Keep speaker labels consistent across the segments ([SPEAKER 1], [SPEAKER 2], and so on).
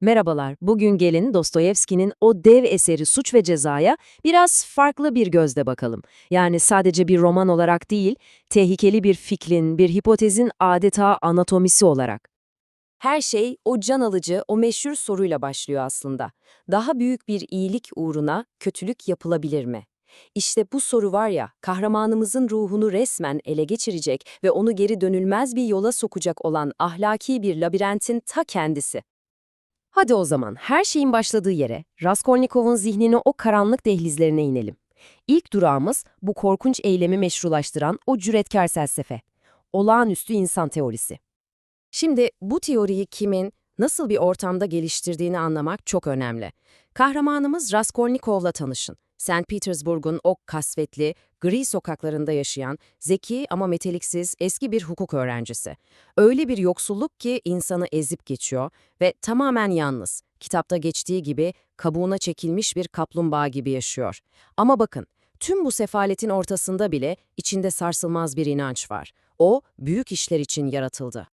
[SPEAKER 1] Merhabalar, bugün gelin Dostoyevski'nin o dev eseri Suç ve Ceza'ya biraz farklı bir gözle bakalım. Yani sadece bir roman olarak değil, tehlikeli bir fikrin, bir hipotezin adeta anatomisi olarak. Her şey o can alıcı, o meşhur soruyla başlıyor aslında. Daha büyük bir iyilik uğruna kötülük yapılabilir mi? İşte bu soru var ya, kahramanımızın ruhunu resmen ele geçirecek ve onu geri dönülmez bir yola sokacak olan ahlaki bir labirentin ta kendisi. Hadi o zaman her şeyin başladığı yere, Raskolnikov'un zihnini o karanlık dehlizlerine inelim. İlk durağımız bu korkunç eylemi meşrulaştıran o cüretkar felsefe. Olağanüstü insan teorisi. Şimdi bu teoriyi kimin, nasıl bir ortamda geliştirdiğini anlamak çok önemli. Kahramanımız Raskolnikov'la tanışın. St. Petersburg'un o kasvetli, gri sokaklarında yaşayan, zeki ama meteliksiz eski bir hukuk öğrencisi. Öyle bir yoksulluk ki insanı ezip geçiyor ve tamamen yalnız. Kitapta geçtiği gibi kabuğuna çekilmiş bir kaplumbağa gibi yaşıyor. Ama bakın, tüm bu sefaletin ortasında bile içinde sarsılmaz bir inanç var. O, büyük işler için yaratıldı.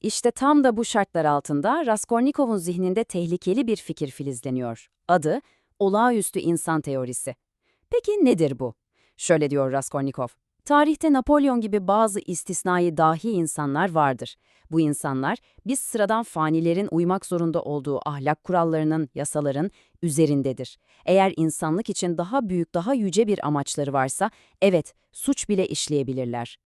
[SPEAKER 1] İşte tam da bu şartlar altında Raskolnikov'un zihninde tehlikeli bir fikir filizleniyor. Adı, olağanüstü insan teorisi. Peki nedir bu? Şöyle diyor Raskolnikov. Tarihte Napolyon gibi bazı istisnai dahi insanlar vardır. Bu insanlar biz sıradan fanilerin uymak zorunda olduğu ahlak kurallarının, yasaların üzerindedir. Eğer insanlık için daha büyük, daha yüce bir amaçları varsa, evet, suç bile işleyebilirler.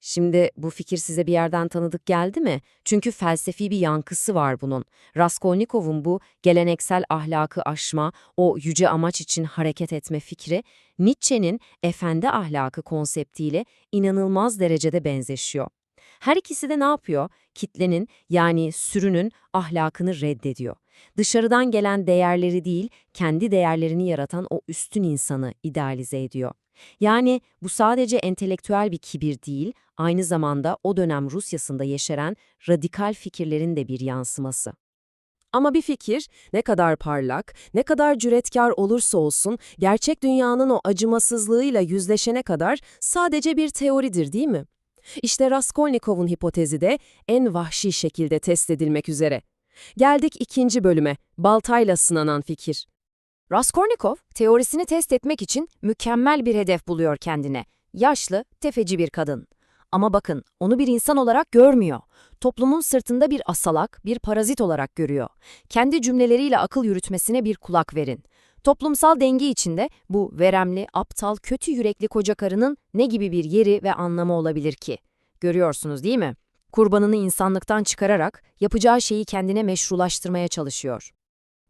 [SPEAKER 1] Şimdi bu fikir size bir yerden tanıdık geldi mi? Çünkü felsefi bir yankısı var bunun. Raskolnikov'un bu geleneksel ahlakı aşma, o yüce amaç için hareket etme fikri, Nietzsche'nin efendi ahlakı konseptiyle inanılmaz derecede benzeşiyor. Her ikisi de ne yapıyor? Kitlenin yani sürünün ahlakını reddediyor. Dışarıdan gelen değerleri değil, kendi değerlerini yaratan o üstün insanı idealize ediyor. Yani bu sadece entelektüel bir kibir değil, aynı zamanda o dönem Rusyasında yeşeren radikal fikirlerin de bir yansıması. Ama bir fikir ne kadar parlak, ne kadar cüretkar olursa olsun gerçek dünyanın o acımasızlığıyla yüzleşene kadar sadece bir teoridir değil mi? İşte Raskolnikov'un hipotezi de en vahşi şekilde test edilmek üzere. Geldik ikinci bölüme, baltayla sınanan fikir. Raskolnikov, teorisini test etmek için mükemmel bir hedef buluyor kendine. Yaşlı, tefeci bir kadın. Ama bakın, onu bir insan olarak görmüyor. Toplumun sırtında bir asalak, bir parazit olarak görüyor. Kendi cümleleriyle akıl yürütmesine bir kulak verin. Toplumsal denge içinde bu veremli, aptal, kötü yürekli koca karının ne gibi bir yeri ve anlamı olabilir ki? Görüyorsunuz değil mi? Kurbanını insanlıktan çıkararak yapacağı şeyi kendine meşrulaştırmaya çalışıyor.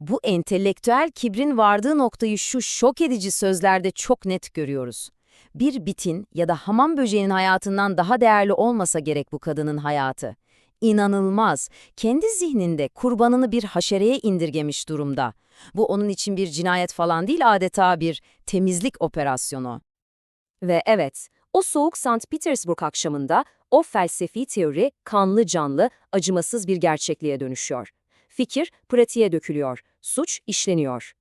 [SPEAKER 1] Bu entelektüel kibrin vardığı noktayı şu şok edici sözlerde çok net görüyoruz. Bir bitin ya da hamam böceğinin hayatından daha değerli olmasa gerek bu kadının hayatı. İnanılmaz, kendi zihninde kurbanını bir haşereye indirgemiş durumda. Bu onun için bir cinayet falan değil adeta bir temizlik operasyonu. Ve evet, o soğuk St. Petersburg akşamında o felsefi teori kanlı canlı, acımasız bir gerçekliğe dönüşüyor. Fikir pratiğe dökülüyor, suç işleniyor.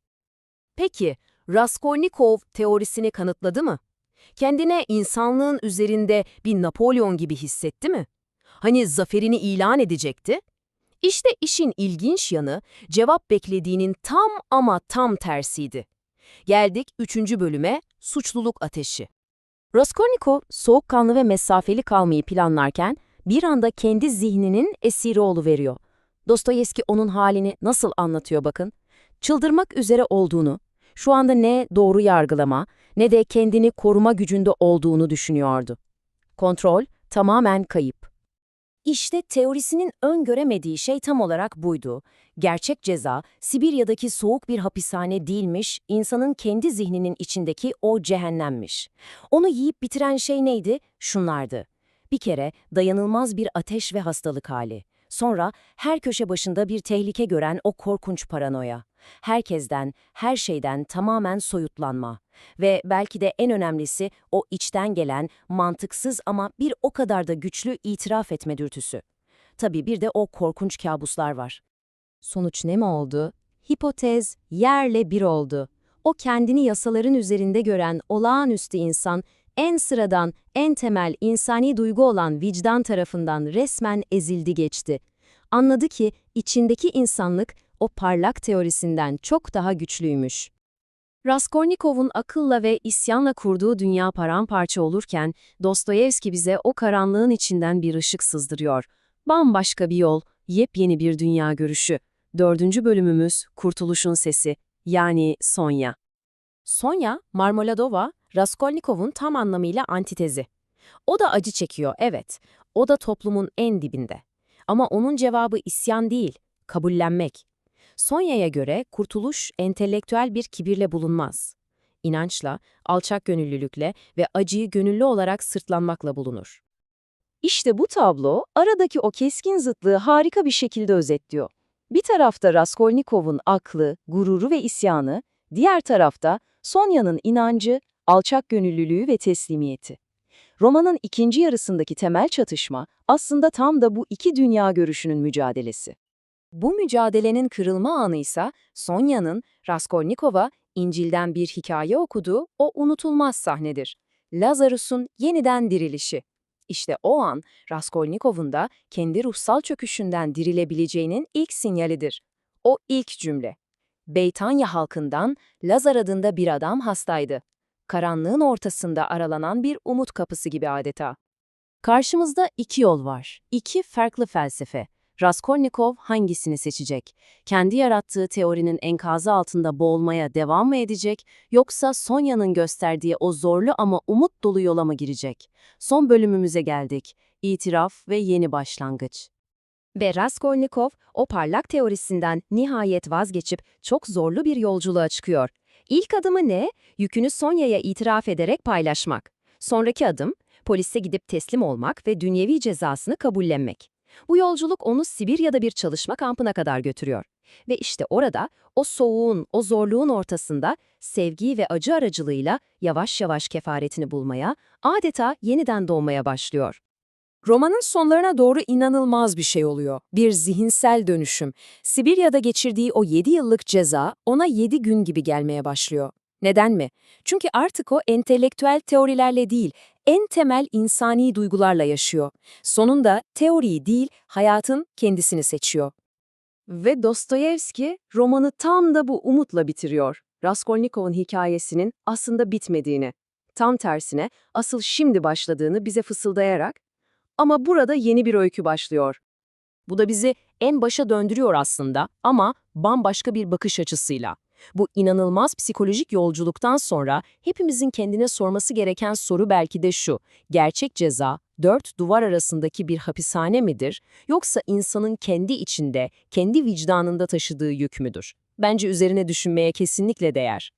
[SPEAKER 1] Peki, Raskolnikov teorisini kanıtladı mı? Kendine insanlığın üzerinde bir Napolyon gibi hissetti mi? Hani zaferini ilan edecekti? İşte işin ilginç yanı, cevap beklediğinin tam ama tam tersiydi. Geldik üçüncü bölüme, suçluluk ateşi. Raskolnikov, soğukkanlı ve mesafeli kalmayı planlarken, bir anda kendi zihninin esiri veriyor. Dostoyevski onun halini nasıl anlatıyor bakın. Çıldırmak üzere olduğunu, şu anda ne doğru yargılama ne de kendini koruma gücünde olduğunu düşünüyordu. Kontrol tamamen kayıp. İşte teorisinin öngöremediği şey tam olarak buydu. Gerçek ceza, Sibirya'daki soğuk bir hapishane değilmiş, insanın kendi zihninin içindeki o cehennemmiş. Onu yiyip bitiren şey neydi? Şunlardı. Bir kere dayanılmaz bir ateş ve hastalık hali. Sonra her köşe başında bir tehlike gören o korkunç paranoya. Herkesten, her şeyden tamamen soyutlanma. Ve belki de en önemlisi o içten gelen, mantıksız ama bir o kadar da güçlü itiraf etme dürtüsü. Tabii bir de o korkunç kabuslar var. Sonuç ne mi oldu? Hipotez yerle bir oldu. O kendini yasaların üzerinde gören olağanüstü insan, en sıradan, en temel insani duygu olan vicdan tarafından resmen ezildi geçti. Anladı ki içindeki insanlık o parlak teorisinden çok daha güçlüymüş. Raskolnikov'un akılla ve isyanla kurduğu dünya paramparça olurken, Dostoyevski bize o karanlığın içinden bir ışık sızdırıyor. Bambaşka bir yol, yepyeni bir dünya görüşü. Dördüncü bölümümüz Kurtuluşun Sesi, yani Sonya. Sonya, Marmoladova, Raskolnikov'un tam anlamıyla antitezi. O da acı çekiyor, evet. O da toplumun en dibinde. Ama onun cevabı isyan değil, kabullenmek. Sonya'ya göre kurtuluş entelektüel bir kibirle bulunmaz. İnançla, alçak gönüllülükle ve acıyı gönüllü olarak sırtlanmakla bulunur. İşte bu tablo aradaki o keskin zıtlığı harika bir şekilde özetliyor. Bir tarafta Raskolnikov'un aklı, gururu ve isyanı, diğer tarafta Sonya'nın inancı, alçak gönüllülüğü ve teslimiyeti. Romanın ikinci yarısındaki temel çatışma aslında tam da bu iki dünya görüşünün mücadelesi. Bu mücadelenin kırılma anı ise Sonya'nın Raskolnikov'a İncil'den bir hikaye okuduğu o unutulmaz sahnedir. Lazarus'un yeniden dirilişi. İşte o an Raskolnikov'un da kendi ruhsal çöküşünden dirilebileceğinin ilk sinyalidir. O ilk cümle. Beytanya halkından Lazar adında bir adam hastaydı. Karanlığın ortasında aralanan bir umut kapısı gibi adeta. Karşımızda iki yol var. İki farklı felsefe. Raskolnikov hangisini seçecek? Kendi yarattığı teorinin enkazı altında boğulmaya devam mı edecek, yoksa Sonya'nın gösterdiği o zorlu ama umut dolu yola mı girecek? Son bölümümüze geldik. İtiraf ve yeni başlangıç. Ve Raskolnikov o parlak teorisinden nihayet vazgeçip çok zorlu bir yolculuğa çıkıyor. İlk adımı ne? Yükünü Sonya'ya itiraf ederek paylaşmak. Sonraki adım, polise gidip teslim olmak ve dünyevi cezasını kabullenmek. Bu yolculuk onu Sibirya'da bir çalışma kampına kadar götürüyor. Ve işte orada, o soğuğun, o zorluğun ortasında sevgi ve acı aracılığıyla yavaş yavaş kefaretini bulmaya, adeta yeniden doğmaya başlıyor. Romanın sonlarına doğru inanılmaz bir şey oluyor. Bir zihinsel dönüşüm. Sibirya'da geçirdiği o 7 yıllık ceza ona 7 gün gibi gelmeye başlıyor. Neden mi? Çünkü artık o entelektüel teorilerle değil, en temel insani duygularla yaşıyor. Sonunda teoriyi değil, hayatın kendisini seçiyor. Ve Dostoyevski romanı tam da bu umutla bitiriyor. Raskolnikov'un hikayesinin aslında bitmediğini, tam tersine asıl şimdi başladığını bize fısıldayarak ama burada yeni bir öykü başlıyor. Bu da bizi en başa döndürüyor aslında ama bambaşka bir bakış açısıyla. Bu inanılmaz psikolojik yolculuktan sonra hepimizin kendine sorması gereken soru belki de şu. Gerçek ceza dört duvar arasındaki bir hapishane midir yoksa insanın kendi içinde, kendi vicdanında taşıdığı yük müdür? Bence üzerine düşünmeye kesinlikle değer.